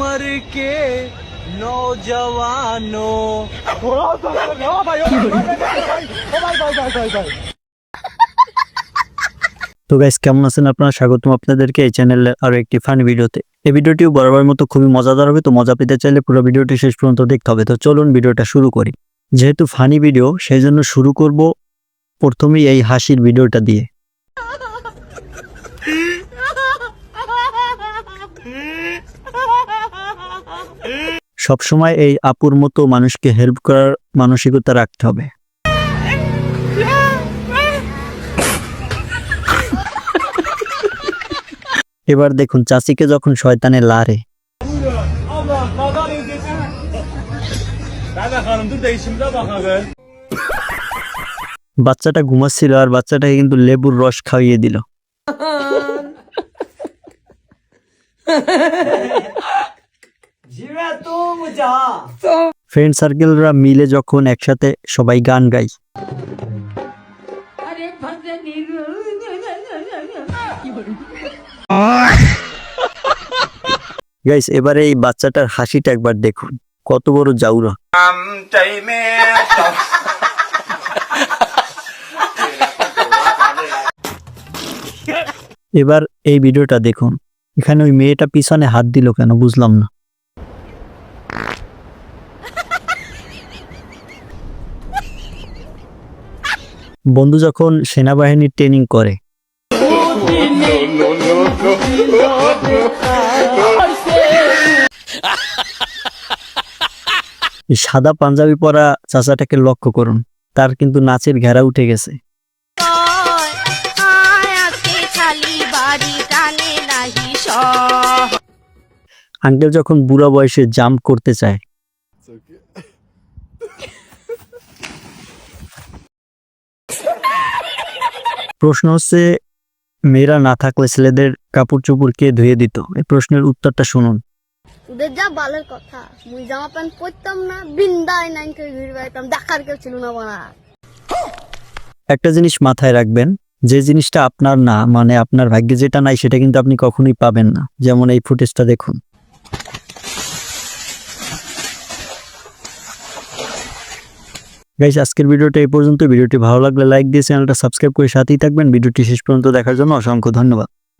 उम्र के नौजवानों তো গাইস কেমন আছেন আপনারা স্বাগতম আপনাদেরকে এই চ্যানেলের আরো একটি ফানি ভিডিওতে এই ভিডিওটিও বরাবর মতো খুবই মজাদার হবে তো মজা পেতে চাইলে পুরো ভিডিওটি শেষ পর্যন্ত দেখতে হবে তো চলুন ভিডিওটা শুরু করি যেহেতু ফানি ভিডিও সেই জন্য শুরু করব প্রথমেই এই হাসির ভিডিওটা দিয়ে সবসময় এই আপুর মতো মানুষকে হেল্প করার মানসিকতা রাখতে হবে। এবার দেখুন চাষিকে যখন শয়তানে লারে। বাচ্চাটা ঘুমাচ্ছিল আর বাচ্চাটাকে কিন্তু লেবুর রস খাইয়ে দিল। ফ্রেন্ড সার্কেলরা মিলে যখন একসাথে সবাই গান গাই। গাইস এবারে এই বাচ্চাটার হাসিটা একবার দেখুন। কত বড় জাউরা। এবার এই ভিডিওটা দেখুন। এখানে ওই মেয়েটা পিছনে হাত দিল কেন? বুঝলাম না। বন্ধু যখন সেনাবাহিনীর ট্রেনিং করে। সাদা পাঞ্জাবি পরা চাচাটাকে লক্ষ্য করুন, তার কিন্তু নাচের ঘেরা উঠে গেছে। আঙ্কেল যখন বুড়া বয়সে জাম্প করতে চায় প্রশ্ন হচ্ছে মেয়েরা না থাকলে ছেলেদের কাপড় চোপড় কে ধুয়ে দিত? এই প্রশ্নের উত্তরটা শুনুন। তোদের যা বালের কথা মুই জামা প্যান্ট পরতাম না বিন্দায় নাইন করে ঘুরে বেড়াতাম দেখার কেউ ছিল না বানা একটা জিনিস মাথায় রাখবেন যে জিনিসটা আপনার না মানে আপনার ভাগ্যে যেটা নাই সেটা কিন্তু আপনি কখনোই পাবেন না। যেমন এই ফুটেজটা দেখুন। গাইস আজকের ভিডিওটা এই পর্যন্ত। ভিডিওটি ভালো লাগলে লাইক দিয়ে চ্যানেলটা সাবস্ক্রাইব করে সাথেই থাকবেন। ভিডিওটি শেষ পর্যন্ত দেখার জন্য অসংখ্য ধন্যবাদ।